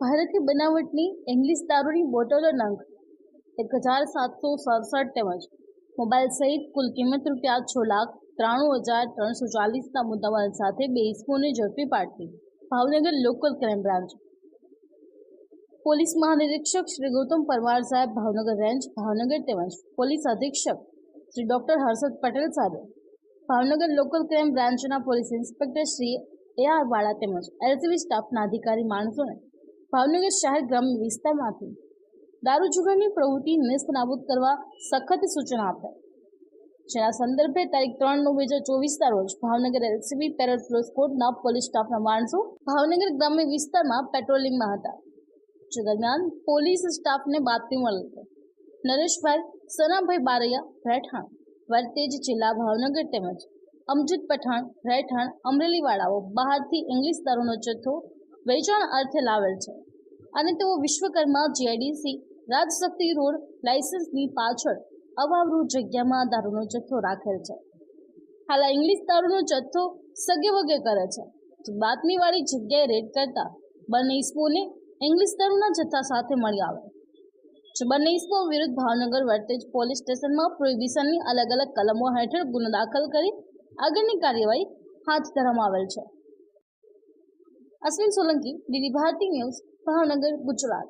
ભારતીય બનાવટની ઇંગ્લિશ દારૂની બોટલો નંગ. એક હજાર સાતસો સડસઠ તેમજ મોબાઈલ સહિત કુલ કિંમત રૂપિયા છ લાખ ત્રાણું હજાર ત્રણસો ચાલીસના મુદ્દામાલ સાથે બે ઇસમોને ઝડપી પાડતી. Bhavnagar local crime branch police મહાનિરીક્ષક Shri Gautam Parmar સાહેબ ભાવનગર રેન્જ ભાવનગર તેમજ પોલીસ અધિક્ષક શ્રી ડૉક્ટર હર્ષદ પટેલ સાથે. ભાવનગર લોકલ ક્રાઇમ બ્રાન્ચના police inspector Shri A R Vala તેમજ એલસીબી સ્ટાફના અધિકારી માણસોને ભાવનગર શહેર ગ્રામ્ય વિસ્તારમાંથી દારૂ જુગારની પ્રવૃત્તિ નેસ્ત નાબૂદ કરવા સખત સૂચના આપ્યા જેના સંદર્ભે તારીખ ત્રણ નવ બે હજાર ચોવીસના રોજ ભાવનગર એલસીબી પેરોલ ક્રોસ કોર્ટના પોલીસ સ્ટાફના માણસો ભાવનગર ગ્રામ્ય વિસ્તારમાં પેટ્રોલિંગમાં હતા. જે દરમિયાન પોલીસ સ્ટાફને બાતમી મળી નરેશભાઈ, સનાભાઈ બારૈયા, રહેઠાણ, વરતેજ જિલ્લા ભાવનગર તેમજ અમજદ પઠાણ, રહેઠાણ, અમરેલીવાળાઓ બહારથી ઇંગ્લિશ દારૂનો જથ્થો વેચાણ અર્થે લાવેલ છે. અને તેઓ વિશ્વકર્મા જીઆઈડીસી રાજશક્તિ રોડ, લાયસન્સની પાછળ અવાવરૂ જગ્યામાં દારૂનો જથ્થો રાખેલ છે. હાલ ઇંગ્લિશ દારૂનો જથ્થો સગે વગે કરે છે. બાતમીવાળી જગ્યાએ રેડ કરતા બંને ઇસમોને ઇંગ્લિશ દારૂના જથ્થા સાથે મળી આવે. જો બંને ઇસમો વિરુદ્ધ ભાવનગર વર્તેજ પોલીસ સ્ટેશનમાં પ્રોહિબિશનની અલગ અલગ કલમો હેઠળ ગુનો દાખલ કરી આગળની કાર્યવાહી હાથ ધરવામાં આવેલ છે. Ashwin Solanki DD Bharati news Bhavnagar Gujarat